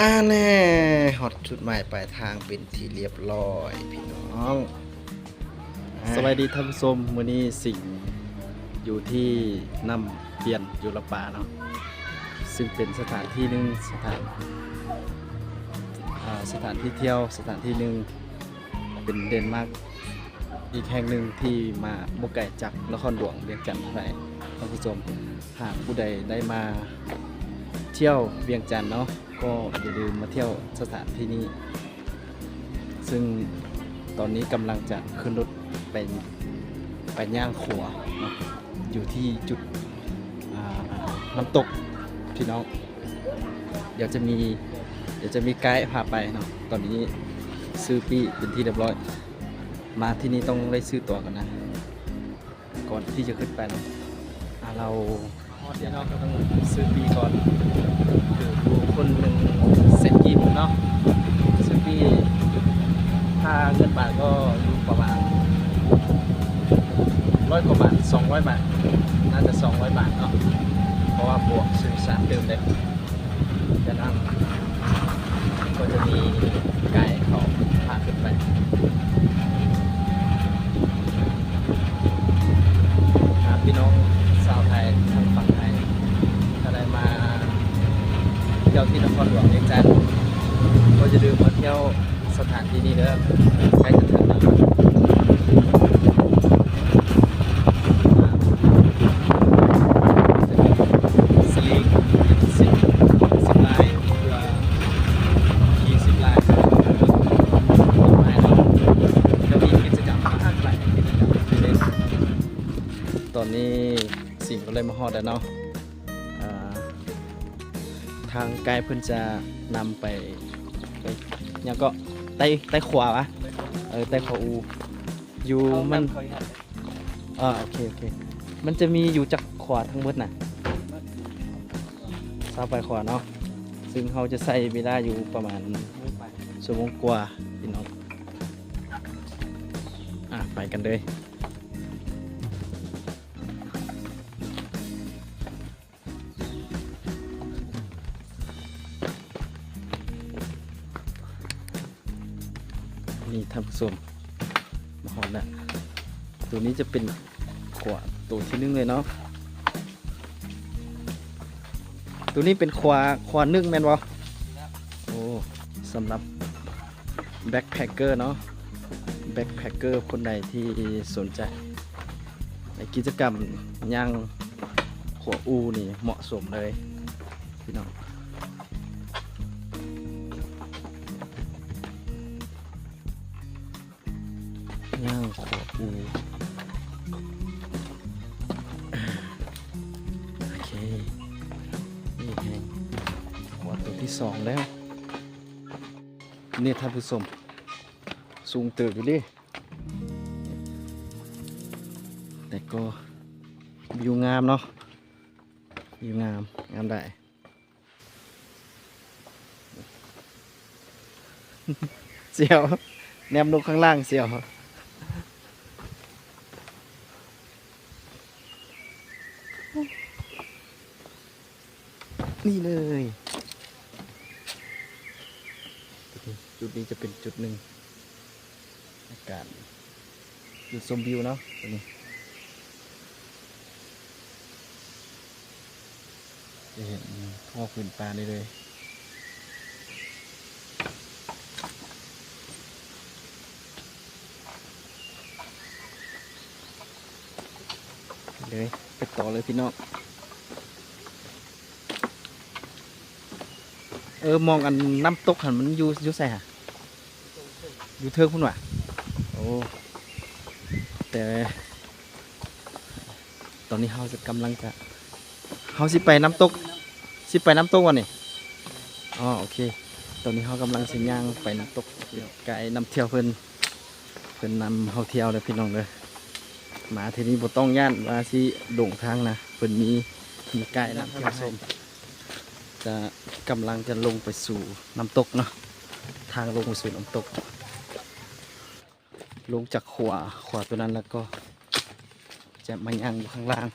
อ่าแน่ฮอตจุดหมายปลายทางเป็นที่เรียบร้อยพี่น้องสวัสดีท่านผู้ชมวันนี้สิ่งอยู่ที่นำเพียนอยู่ละป่าเนาะซึ่งเป็นสถานที่หนึ่งสถานสถานที่เที่ยวสถานที่หนึ่งเป็นเดนมาร์กอีกแห่งหนึ่งที่มาบกไก่จากนครหลวงเวียงจันทร์เท่าไหร่ท่านผู้ชมหากผู้ใดได้มาเที่ยวเวียงจันทร์เนาะ ก็อย่าลืมมาเที่ยวสถานที่นี้ ซึ่งตอนนี้กำลังจะขึ้นรถไปไปย่างขัวนะอยู่ที่จุดน้ำตกพี่น้อง เดี๋ยวจะมีเดี๋ยวจะมีไกด์พาไปเนาะตอนนี้ซื้อปีเป็นที่เรียบร้อย มาที่นี่ต้องได้ซื้อตั๋วก่อนนะ ก่อนที่จะขึ้นไปเนาะเรา เดียวเราก็ต้องซื้อปีก่อนคือคนหนึ่งเซ็นกินเนาะซื้อปีถ้าเงินบาทก็อยู่ประมาณร้อยกว่าบาทสองร้อยบาท น่าจะสองร้อยบาทเนาะเพราะว่าบวกสื่อสารเดิมเลยจะนั่งก็จะมีไกด์เขาพาขึ้นไปพี่น้อง ที่ยวที่นครหลวงเวียงจันทร์ก็จะลืมมาเที่ยวสถานที่นี้เด้อใกล้จะถึงแล้วสลิงสิบสิบลายเพื่อขี่สิบลายไม่หรอกจะมีกิจกรรมมากหลายกิจกรรมให้เล่นตอนนี้สิ่งก็เลยมาฮอดแล้วเนาะ ทางไกด์เพิ่อนจะนำไปไปยังก็ไต้ไต้ขวาวะเออไต้ขวาอูอยู่มันอ่าโอเคโอเคมันจะมีอยู่จากขวาทั้งหมดน่ะซาไปขวาเนาะซึ่งเขาจะใส่เวลาอยู่ประมาณชั่วโมงกว่าพี่น้องอะไปกันเลย ท่านผู้ชมมาหอมแล้วตัวนี้จะเป็นขวาตัวที่นึ่งเลยเนาะตัวนี้เป็นควาควานึ่งแมนวะโอ้สำหรับแบ็คแพคเกอร์เนาะแบ็คแพคเกอร์คนใดที่สนใจ ในกิจกรรมย่างขัวอูนี่เหมาะสมเลยพี่น้อง โอเค นี่ไงขวดตัวที่สองแล้วนี่ท่านผู้ชมสูงเติบอยู่ดิแต่ก็วิวงามเนาะวิวงาม งามได้เสียว แนมนกข้างล่างเสียว นี่เลย จุดนี้จะเป็นจุดหนึ่งอากาศจุดชมวิวเนาะตรงนี้จะเห็นพ่อพื้นปลาได้เลยเลยไปต่อเลยพี่น้อง ออมองอันน้ำตกหันมันอยู่อยู่ใส่ฮะอยู่เทิงพุ่นว่ะโอ้แต่ตอนนี้เขาจะกำลังจะเขาสิไปน้ำตกสิไปน้ำตกวันนี่อ๋อโอเค ตอนนี้เขากำลังสิย่างไปน้ำตกไกด์นำเที่ยวเพิ่นเพิ่นนำเขาเที่ยวเลยพี่น้องเลยมาทีนี้บ่ต้องย่านว่าสิโด่งทางนะเพิ่นมีมีไกด์นำเที่ยวให้ จะกำลังจะลงไปสู่น้ำตกเนาะทางลงไปสู่น้ำตก ลงจากขวาขวาตัวนั้นแล้วก็จะมายังอยู่ข้างล่าง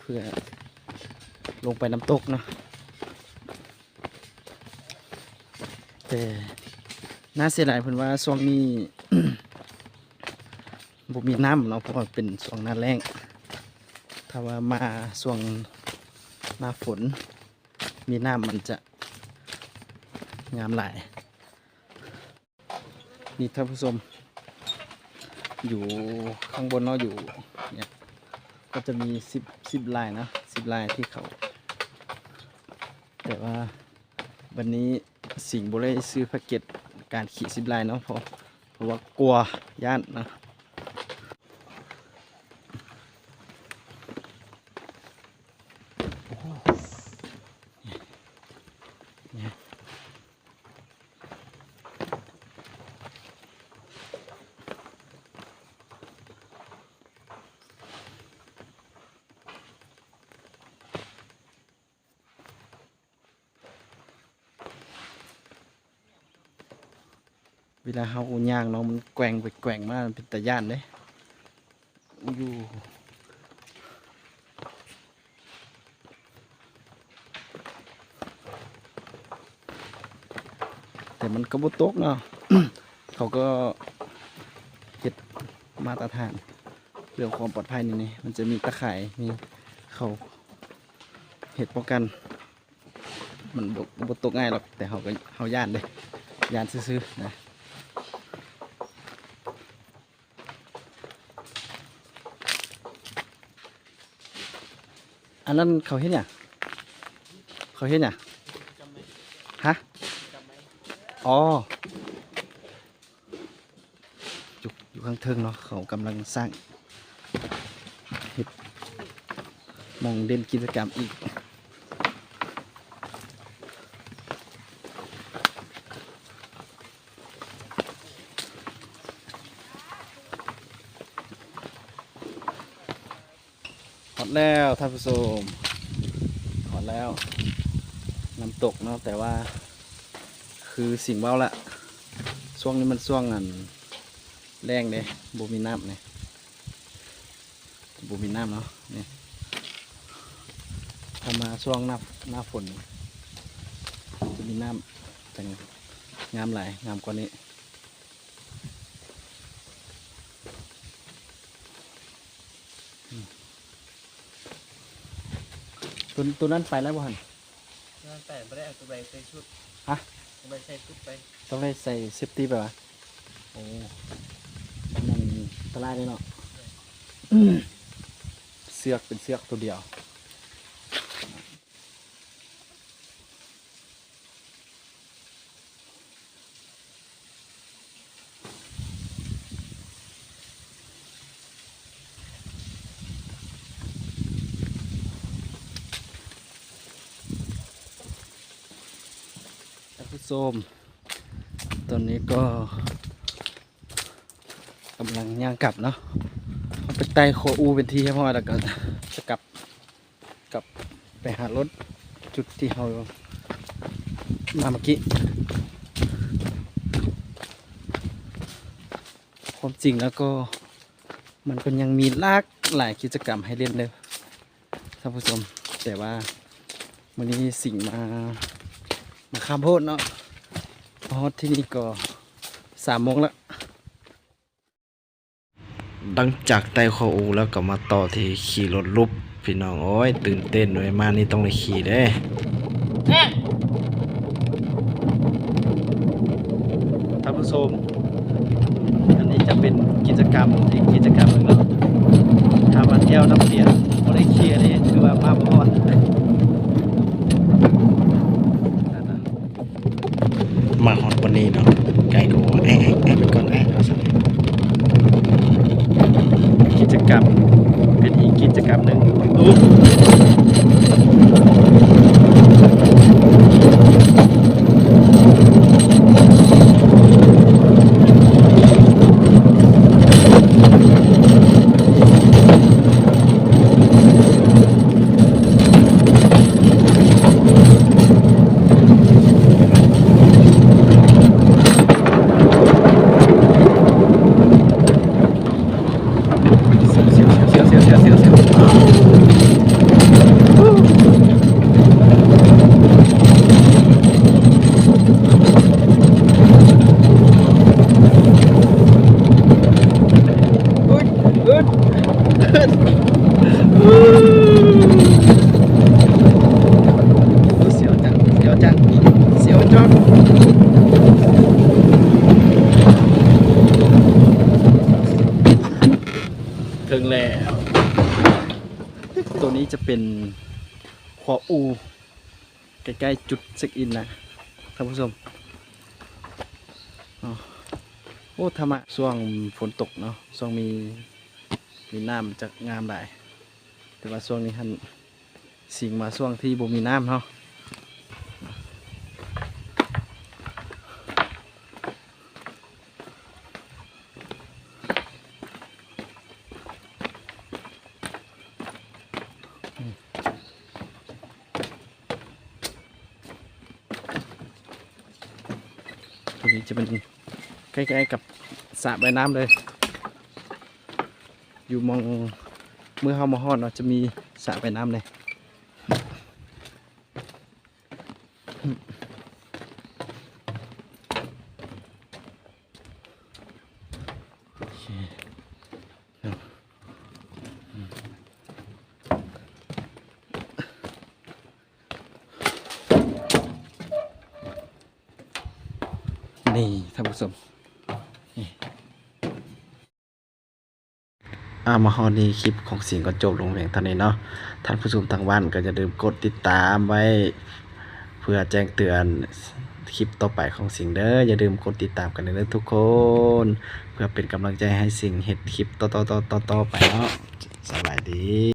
เพื่อลงไปน้ำตกเนาะแต่น่าเสียดายเพิ่อนว่าช่วงนี้บ่มีน้ำเนาะเพราะว่าเป็นช่วงหน้าแล้งถ้าว่ามาช่วงหน้าฝน มีหน้ำมันจะงามหลาย นี่ท่านผู้ชมอยู่ข้างบนเนาะอยู่เนี่ยก็จะมีสิบสิบลายนะสิบลายที่เขา แต่ว่าวันนี้สิงห์บุได้ซื้อแพ็กเกจการขี่สิบลายเนาะเพราะเพราะว่ากลัวย่านนะ เวลาเขาอุย่างเนาะมันแกว่งไปแกว่งมากมันเป็นตะย่านเด้อยู่แต่มันก็บ่ตกเนาะ เขาก็เก็ดมาตรฐานเรื่องความปลอดภัยนี่นี่มันจะมีตะข่ายมีเขาเห็ดป้องกัน มันบ่บ่ตกง่ายหรอกแต่เขาก็เขาย่านเลยย่านซื่อๆนะ อันนั้นเขาเห็นเนี่ยเขาเห็นเนี่ยฮะอ๋อจุกอยู่ข้างเทิงเนาะเขากำลังสร้างเห็ดมองเด่นกิจกรรมอีก แล้วท่านผู้ชมหอดแล้วน้ำตกเนาะแต่ว่า คือสิ่งเว้าละช่วงนี้มันช่วงอันแรงเลยบูมีน้ำเนี่ยบูมีน้ำเนาะนี่ถ้ามาช่วงหน้าหน้าฝนจะมีน้ำแต่งงามหลายงามกว่านี้ ตัวตัวนั้นไปแล้วบ่หันงานแต่ไม่ได้เอาตัวใบใส่ชุดฮะเอาใบใส่ชุดไปต้องได้ใส่เซฟตี้ไปวะโอ้มันอันตรายเลยเนาะเสือกเป็นเสือกตัวเดียว ท่านผู้ชมตอนนี้ก็กำลังย่างกลับเนาะเอาไปไต่โคอูเป็นที่ให้พ่อแล้วก็จะกลับกลับไปหารถจุดที่เรามาเมื่อกี้ ความจริงแล้วก็มันก็ยังมีลากหลายกิจกรรมให้เล่นเลยท่านผู้ชม แต่ว่าวันนี้สิ่งมา มาข้ามโพดเนาะพอที่นี่ก็สามโมงแล้วดังจากไต่ขออูแล้วก็มาต่อที่ขี่รถลุบพี่น้องโอ้ยตื่นเต้นเลยมานี่ต้องได้ขี่เด้ท่านผู้ชมอันนี้จะเป็นกิจกรรมอีกกิจกรรมหนึ่งเนาะถ้ามาเที่ยวน้ำเปลี่ยนก็ได้เคลียร์นี่ถือว่ามาพอด มาฮอตวันนี้เนาะไก่ก็บอกว่าไอ้ไอ้ไอ้ไปก่อนแอ้เอาสักกิจกรรมเป็นอีกกิจกรรมหนึ่ง เสียวจัง เสียวจัง เสียวจังถึงแล้ว ตัวนี้จะเป็นขออู ใกล้ๆจุดซิกอินนะท่านผู้ชมโอ้ธรรมะช่วงฝนตกเนาะช่วงมี มีน้ำจากงามหลายแต่ว่าช่วงนี้ท่านสิ่งมาช่วงที่บ่มีน้ำเนาะตัวนี้จะเป็นใกล้ๆกับสระว่ายน้ำเลย อยู่มองเมื่อเข้ามาฮอดเนาะจะมีสระว่ายน้ำเลยนี่ท่านผู้ชมนี่ อามาฮอดนี้คลิปของสิงก็จบลงเพียงเท่านี้เนาะท่านผู้ชมทางบ้านก็จะลืมกดติดตามไว้ เพื่อแจ้งเตือนคลิปต่อไปของสิงเด้ออย่าลืมกดติดตามกันเด้อทุกคน เพื่อเป็นกำลังใจให้สิงเห็ดคลิปต่อๆๆๆๆไปเนาะสบายดี